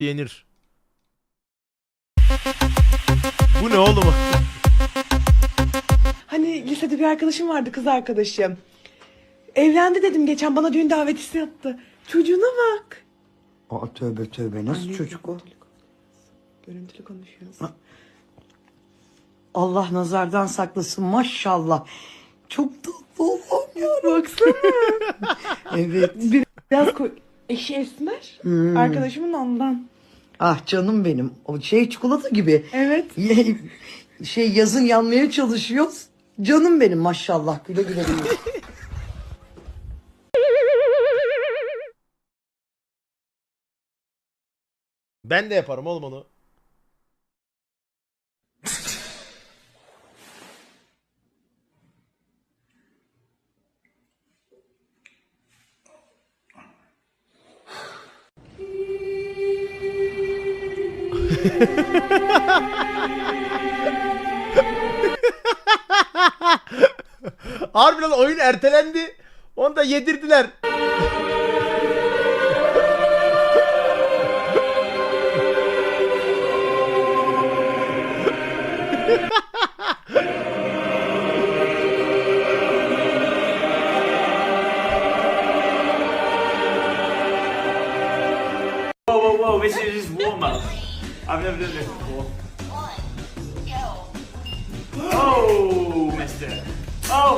yenir. Bu ne oğlum? Hani lisede bir arkadaşım vardı kız arkadaşım. Evlendi dedim geçen bana düğün davetisi yaptı. Çocuğuna bak. Aa tövbe tövbe nasıl Anne, çocuk o? görüntülü konuş- Görüntülü konuşuyoruz. Allah nazardan saklasın maşallah. Çok tatlı oğlum ya. Baksana. Evet. Biraz koy... Eşi esmer. Hmm. Arkadaşımın ondan. Ah canım benim. O şey çikolata gibi. Evet. şey yazın yanmaya çalışıyoruz. Canım benim maşallah güle güle. Ben de yaparım oğlum onu. Harbiden oyun ertelendi. Onu da yedirdiler.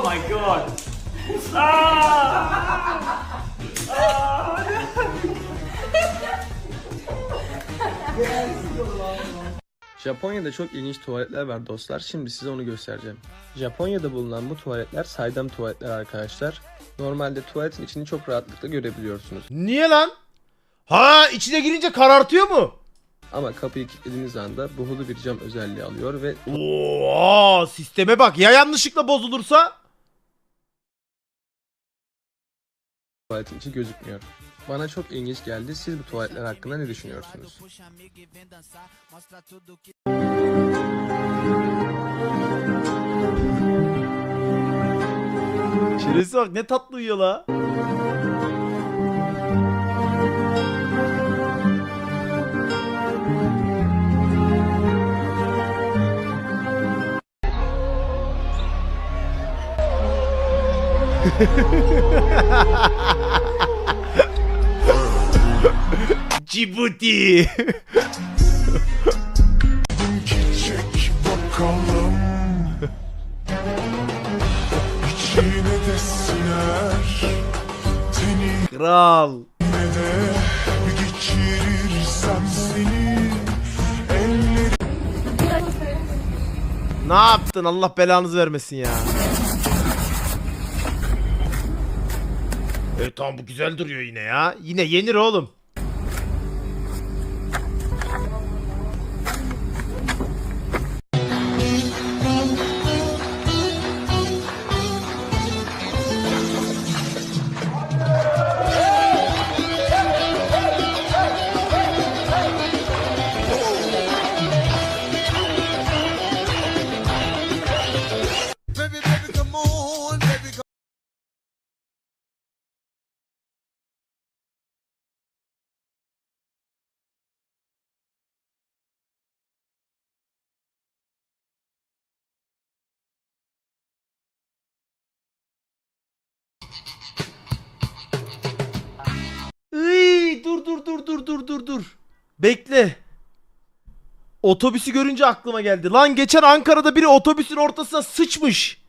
my god. Ah! Japonya'da çok ilginç tuvaletler var dostlar. Şimdi size onu göstereceğim. Japonya'da bulunan bu tuvaletler saydam tuvaletler arkadaşlar. Normalde tuvaletin içini çok rahatlıkla görebiliyorsunuz. Niye lan? Ha içine girince karartıyor mu? Ama kapıyı kilitlediğiniz anda buhulu bir cam özelliği alıyor ve Oo, sisteme bak. Ya yanlışlıkla bozulursa? Tuvaletin içi gözükmüyor. Bana çok ilginç geldi. Siz bu tuvaletler hakkında ne düşünüyorsunuz? Şerefsiz bak ne tatlı uyuyor la. Cibuti. Çek bakalım İçine de siner Tenine Kral. de geçirirsem seni Ellerim Ne yaptın? Allah belanızı vermesin ya. Evet tamam bu güzel duruyor yine ya. Yine yenir oğlum. Dur dur dur dur. Bekle. Otobüsü görünce aklıma geldi. Lan geçen Ankara'da biri otobüsün ortasına sıçmış.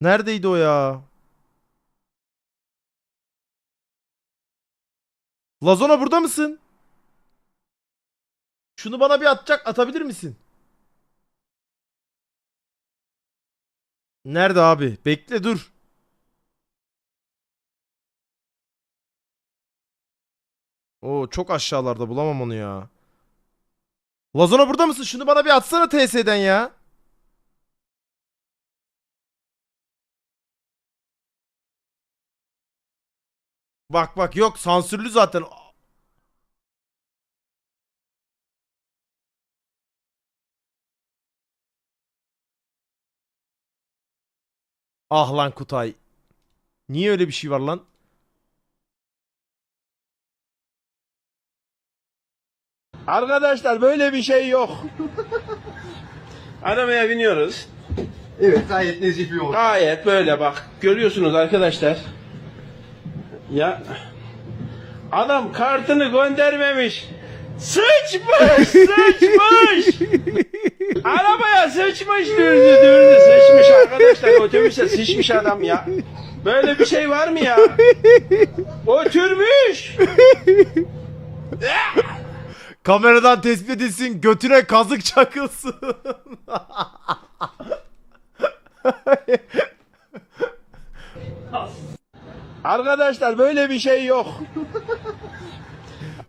Neredeydi o ya? Lazona burada mısın? Şunu bana bir atacak atabilir misin? Nerede abi? Bekle dur. Oo çok aşağılarda bulamam onu ya. Lazona burada mısın? Şunu bana bir atsana TS'den ya. Bak bak yok sansürlü zaten. Ah lan Kutay. Niye öyle bir şey var lan? Arkadaşlar böyle bir şey yok. Arabaya biniyoruz. Evet gayet nezih bir yol. Gayet böyle bak. Görüyorsunuz arkadaşlar. Ya adam kartını göndermemiş. Sıçmış, sıçmış. Arabaya sıçmış dürdü, dürdü sıçmış arkadaşlar. Otobüse sıçmış adam ya. Böyle bir şey var mı ya? Oturmuş. Kameradan tespit edilsin götüne kazık çakılsın. Arkadaşlar böyle bir şey yok.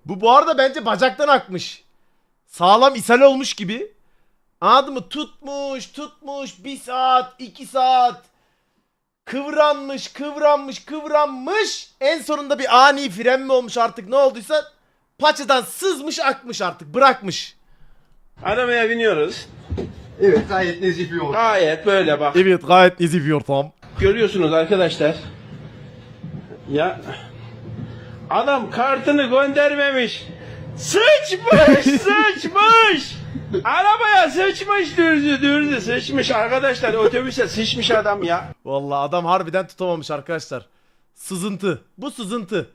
Bu bu arada bence bacaktan akmış. Sağlam ishal olmuş gibi. Anladın mı? Tutmuş, tutmuş. Bir saat, iki saat. Kıvranmış, kıvranmış, kıvranmış. En sonunda bir ani fren mi olmuş artık ne olduysa paçadan sızmış akmış artık bırakmış. Arabaya biniyoruz. Evet gayet nezih bir yol. Gayet böyle bak. Evet gayet nezih bir ortam. Görüyorsunuz arkadaşlar. Ya adam kartını göndermemiş. Sıçmış, sıçmış. Arabaya sıçmış dürdü, dürdü sıçmış arkadaşlar. Otobüse sıçmış adam ya. Vallahi adam harbiden tutamamış arkadaşlar. Sızıntı. Bu sızıntı.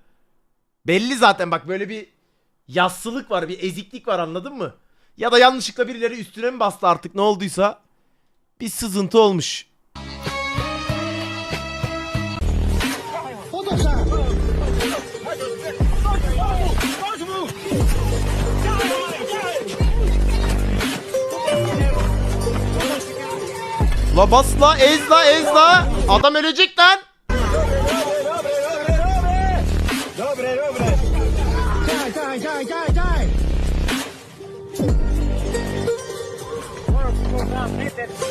Belli zaten bak böyle bir yassılık var, bir eziklik var anladın mı? Ya da yanlışlıkla birileri üstüne mi bastı artık ne olduysa bir sızıntı olmuş. La bas la ez la. Adam ölecek lan.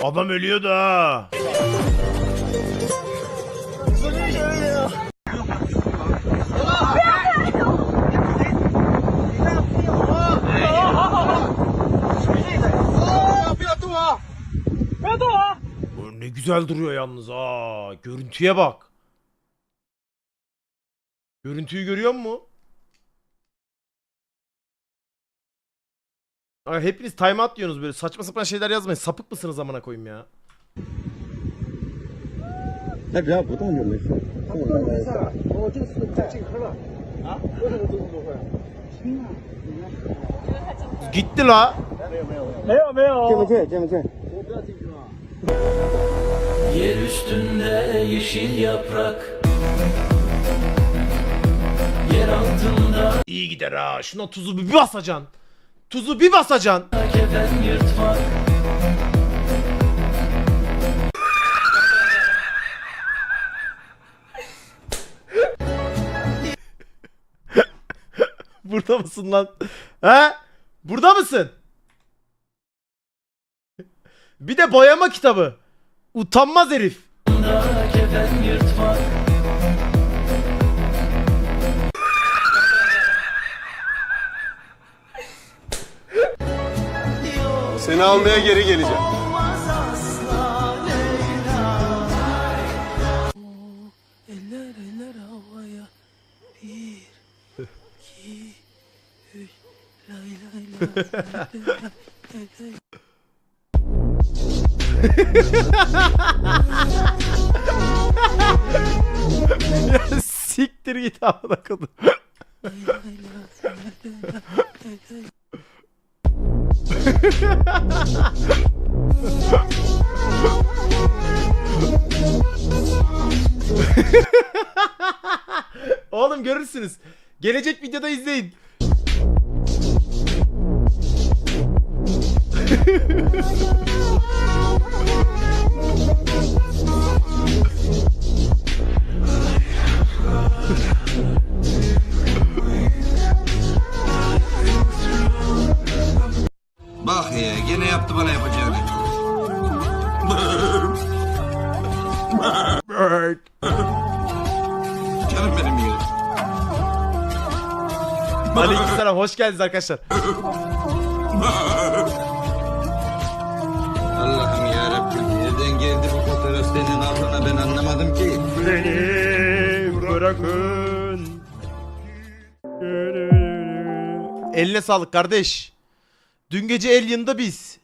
Adam ölüyordu ha. Bu Ne güzel duruyor yalnız ha. Görüntüye bak. Görüntüyü görüyor musun? Ay hepiniz time out diyorsunuz böyle saçma sapan şeyler yazmayın. Sapık mısınız amına koyayım ya? Gitti la. Yer üstünde yeşil yaprak Yer altında İyi gider ha. Şuna tuzu bir basacaksın. Tuzu bir basacaksın. Burada mısın lan? He? Burada mısın? Bir de boyama kitabı. Utanmaz herif. Seni almaya geri geleceğim. Eller eller havaya Bir iki Üç Lay lay lay Ya Siktir git amına kodum. Oğlum görürsünüz. Gelecek videoda izleyin. Bak ya gene yaptı bana yapacağını. Canım benim ya. Aleykümselam hoş geldiniz arkadaşlar. Allah'ım ya Rabbim nereden geldi bu fotoğraf senin aklına ben anlamadım ki. Beni bırakın. Eline sağlık kardeş. Dün gece Alien'da biz